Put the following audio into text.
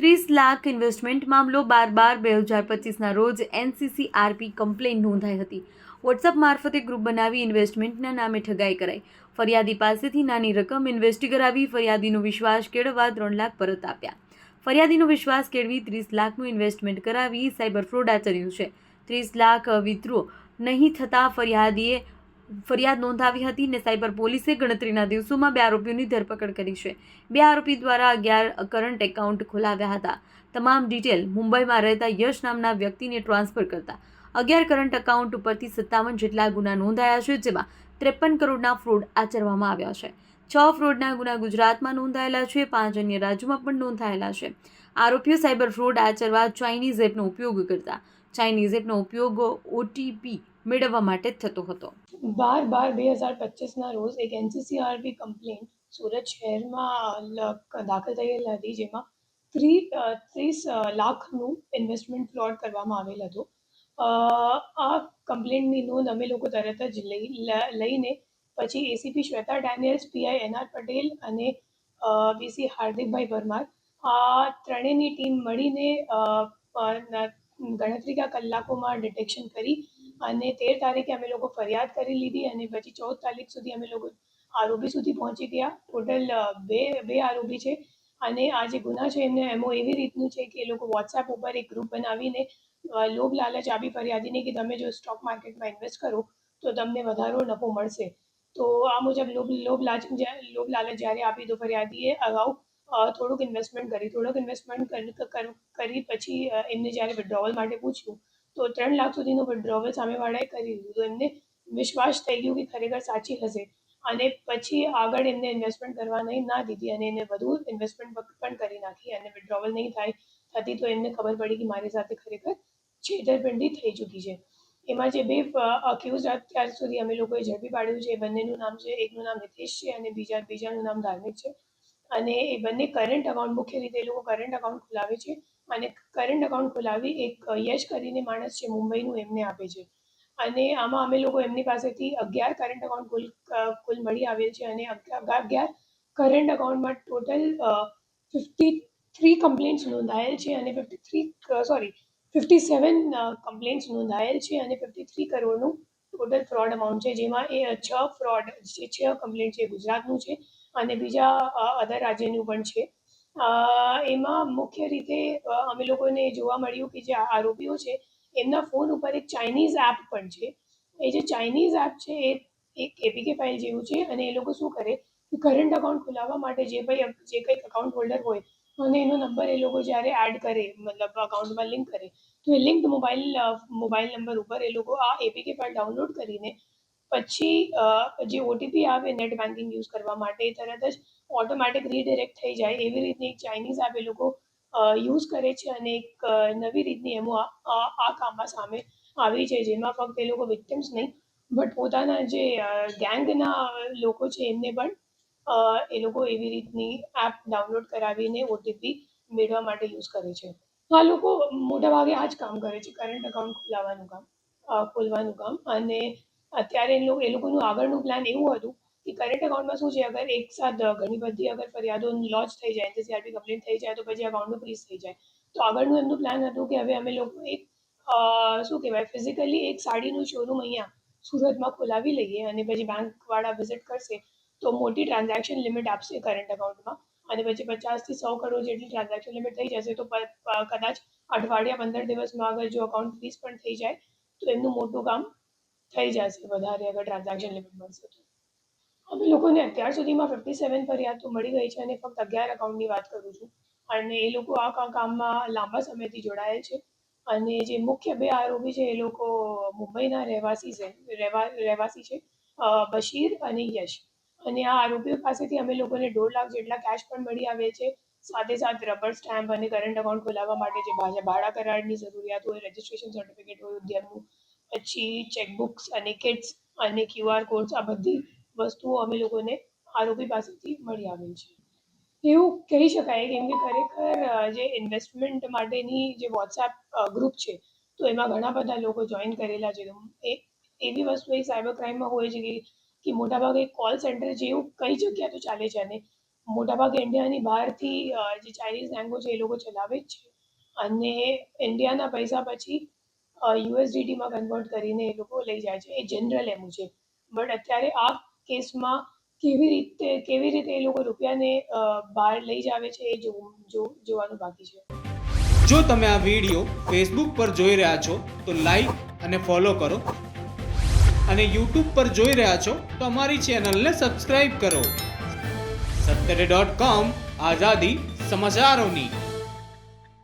ત્રીસ લાખ ઇન્વેસ્ટમેન્ટ મામલો બાર બાર બે હજાર પચીસના રોજ એનસીસી આરપી કમ્પ્લેન નોંધાઈ હતી. વોટ્સઅપ મારફતે ગ્રુપ બનાવી ઇન્વેસ્ટમેન્ટના નામે ઠગાઈ કરાઈ. ફરિયાદી પાસેથી નાની રકમ ઇન્વેસ્ટ કરાવી ફરિયાદીનો વિશ્વાસ કેળવવા ત્રણ લાખ પરત આપ્યા. ફરિયાદીનો વિશ્વાસ કેળવી ત્રીસ લાખનું ઇન્વેસ્ટમેન્ટ કરાવી સાયબર ફ્રોડ આચર્યું છે. ત્રીસ લાખ વિથડ્રો નહીં થતાં ફરિયાદીએ ફરિયાદ નોંધાવી હતી ને સાયબર પોલીસે ગણતરીના દિવસોમાં બે આરોપીઓની ધરપકડ કરી છે. બે આરોપી દ્વારા અગિયાર કરંટ એકાઉન્ટ ખોલાવ્યા હતા. તમામ ડિટેલ મુંબઈમાં રહેતા યશ નામના વ્યક્તિને ટ્રાન્સફર કરતા. અગિયાર કરંટ એકાઉન્ટ ઉપરથી સત્તાવન જેટલા ગુના નોંધાયા છે, જેમાં ત્રેપન કરોડના ફ્રોડ આચરવામાં આવ્યા છે. છ ફ્રોડના ગુના ગુજરાતમાં નોંધાયેલા છે, પાંચ અન્ય રાજ્યોમાં પણ નોંધાયેલા છે. આરોપીઓ સાયબર ફ્રોડ આચરવા ચાઇનીઝ એપનો ઉપયોગ કરતા. ચાઇનીઝ એપનો ઉપયોગ ઓટીપી મેળવવા માટે થતો હતો. બાર બાર બે હજાર પચીસના રોજ એક એનસીસીઆરબી કમ્પ્લેન સુરત શહેરમાં દાખલ થયેલ હતી, જેમાં ત્રી ત્રીસ લાખનું ઇન્વેસ્ટમેન્ટ ફ્રોડ કરવામાં આવેલ હતું. આ કમ્પ્લેન્ટની નોંધ અમે લોકો તરત જ લઈ લઈને પછી ACP Shweta Daniels PI NR Patel અને બીસી હાર્દિકભાઈ પરમાર આ ત્રણેયની ટીમ મળીને ગણતરીના કલાકોમાં ડિટેક્શન કરી અને તેર તારીખે અમે લોકો ફરિયાદ કરી લીધી અને પછી ચૌદ તારીખ સુધી અમે લોકો આરોપી સુધી પહોંચી ગયા. ટોટલ બે બે આરોપી છે. અને આ જે ગુના છે એમને એમો એવી રીતનું છે કે એ લોકો વોટ્સએપ ઉપર એક ગ્રુપ બનાવીને લોભ લાલચ આપી ફરિયાદીને કે તમે જો સ્ટોક માર્કેટમાં ઇન્વેસ્ટ કરો તો તમને વધારો નફો મળશે. તો આ મુજબ લોભ લોભ લાચ લોભ લાલચ જ્યારે આપી તો ફરિયાદીએ અગાઉ થોડુંક ઇન્વેસ્ટમેન્ટ કરી. થોડુંક ઇન્વેસ્ટમેન્ટ કરી પછી એમને જ્યારે વિડ્રોવલ માટે પૂછ્યું તો ત્રણ લાખ સુધીનું વિડ્રોવલ સામેવાળાએ કરી દીધું. એમને વિશ્વાસ થઈ ગયો કે ખરેખર સાચી હશે. અને પછી આગળ એમને ઇન્વેસ્ટમેન્ટ કરવા નહીં, ના દીધી અને એને વધુ ઇન્વેસ્ટમેન્ટ પણ કરી નાખી અને વિડ્રોવલ નહીં થાય, થતી તો એમને ખબર પડી કે મારી સાથે ખરેખર છેતરપિંડી થઈ ચૂકી છે. એમાં જે બે અક્યુઝ અત્યાર સુધી અમે લોકોએ ઝડપી પાડ્યું છે. એ બંનેનું નામ છે, એકનું નામ રિતેશ છે અને બીજા, બીજાનું નામ ધાર્મિક છે. અને એ બંને કરંટ અકાઉન્ટ મુખ્ય રીતે એ લોકો કરંટ અકાઉન્ટ ખોલાવે છે. અને કરંટ અકાઉન્ટ ખોલાવી એક યશ કરીને માણસ છે, મુંબઈનું એમને આપે છે. અને આમાં અમે લોકો એમની પાસેથી અગિયાર કરંટ અકાઉન્ટ કુલ કુલ મળી આવેલ છે અને અગિયાર કરંટ અકાઉન્ટમાં ટોટલ ફિફ્ટી થ્રી કમ્પ્લેન્ટ્સ નોંધાયેલ છે અને fifty three sorry fifty seven complaints નોંધાયેલ છે અને ફિફ્ટી થ્રી કરોડનું ટોટલ ફ્રોડ અમાઉન્ટ છે. જેમાં એ છ ફ્રોડ જે છ કમ્પ્લેન્ટ છે ગુજરાતનું છે અને બીજા અધર રાજ્યનું પણ છે. એમાં મુખ્ય રીતે અમે લોકોને જોવા મળ્યું કે જે આરોપીઓ છે, એમના ફોન ઉપર એક ચાઇનીઝ એપ પણ છે. એ જે ચાઇનીઝ એપ છે, એ એક એપીકે ફાઇલ જેવું છે અને એ લોકો શું કરે કે કરંટ અકાઉન્ટ ખોલાવવા માટે જે ભાઈ જે કંઈક અકાઉન્ટ હોલ્ડર હોય, અને એનો નંબર એ લોકો જ્યારે એડ કરે, મતલબ અકાઉન્ટમાં લિંક કરે, તો એ લિંક મોબાઈલ મોબાઈલ નંબર ઉપર એ લોકો આ એપીકે ફાઇલ ડાઉનલોડ કરીને પછી જે ઓટીપી આવે નેટ બેન્કિંગ યુઝ કરવા માટે તરત જ ઓટોમેટિક રીડિરેક્ટ થઈ જાય. એવી રીતની એક ચાઇનીઝ એપ લોકો યુઝ કરે છે અને એક નવી રીતની એમો આ કામમાં સામે આવી છે જેમાં ફક્ત એ લોકો વિક્ટિમ્સ નહીં બટ પોતાના જે ગેંગના લોકો છે એમને પણ એ લોકો એવી રીતની એપ ડાઉનલોડ કરાવીને ઓટીપી મેળવવા માટે યુઝ કરે છે. આ લોકો મોટા ભાગે આ જ કામ કરે છે કરંટ અકાઉન્ટ ખોલાવવાનું કામ અ, ખોલવાનું કામ અને અત્યારે એ લોકો એ લોકોનું આગળનું પ્લાન એવું હતું કે કરંટ અકાઉન્ટમાં શું છે, અગર એક સાથ ઘણી બધી અગર ફરિયાદો લોન્ચ થઈ જાય એનસીસીઆરબી કમ્પ્લેન થઈ જાય, તો પછી અકાઉન્ટનું ફ્રીઝ થઈ જાય. તો આગળનું એમનું પ્લાન હતું કે હવે અમે લોકો એક શું કહેવાય ફિઝિકલી એક સાડીનું શોરૂમ અહીંયા સુરતમાં ખોલાવી લઈએ અને પછી બેંકવાળા વિઝિટ કરશે, તો મોટી ટ્રાન્ઝેક્શન લિમિટ આપશે કરંટ અકાઉન્ટમાં અને પછી પચાસથી સો કરોડ જેટલી ટ્રાન્ઝેક્શન લિમિટ થઈ જશે, તો કદાચ અઠવાડિયા પંદર દિવસમાં અગર જો અકાઉન્ટ ફ્રીઝ પણ થઈ જાય, તો એમનું મોટું કામ થઈ જશે વધારે અગર ટ્રાન્ઝેક્શન લિમિટ મળશે તો. અમે લોકોને અત્યાર સુધીમાં ફિફ્ટી સેવન ફરિયાદ તો મળી ગઈ છે અને ફક્ત અગિયાર અકાઉન્ટની વાત કરું છું. અને એ લોકો આ કામમાં લાંબા સમયથી જોડાયેલ છે. અને જે મુખ્ય બે આરોપી છે એ લોકો મુંબઈના રહેવાસી છે રહેવાસી છે બશીર અને યશ. અને આ આરોપીઓ પાસેથી અમે લોકોને દોઢ લાખ જેટલા કેશ પણ મળી આવે છે. સાથે સાથે રબર સ્ટેમ્પ અને કરંટ અકાઉન્ટ ખોલાવવા માટે જે ભાડા કરારની જરૂરિયાત હોય રજિસ્ટ્રેશન સર્ટિફિકેટ હોય ઉદ્યમનું પછી ચેકબુક્સ અને કિટ્સ અને ક્યુઆર કોડ્સ આ બધી વસ્તુઓ અમે લોકોને આરોપી પાસેથી મળી આવેલ છે. એવું કહી શકાય કેમ કે ખરેખર જે ઇન્વેસ્ટમેન્ટ માટેની જે વોટ્સએપ ગ્રુપ છે, તો એમાં ઘણા બધા લોકો જોઈન કરેલા છે. એ, એવી વસ્તુ એ સાયબર ક્રાઇમમાં હોય છે કે કે મોટાભાગે કોલ સેન્ટર જેવું કઈ જગ્યા તો ચાલે છે અને મોટાભાગે ઇન્ડિયાની બહારથી જે ચાઇનીઝ લેંગ્વેજ એ લોકો ચલાવે જ છે. અને ઇન્ડિયાના પૈસા પછી યુએસડીટીમાં કન્વર્ટ કરીને એ લોકો લઈ જાય છે. એ જનરલ એમ છે. બટ અત્યારે આ કેસમાં કેવી રીતે કેવી રીતે એ લોકો રૂપિયાને બહાર લઈ જાવે છે એ જોવાનું બાકી છે. જો તમે આ વીડિયો ફેસબુક પર જોઈ રહ્યા છો, તો લાઈક અને ફોલો કરો. અને યુટ્યુબ પર જોઈ રહ્યા છો, તો અમારી ચેનલને સબસ્ક્રાઈબ કરો. સત્તરે ડોટ કોમ આઝાદી સમાચારોની.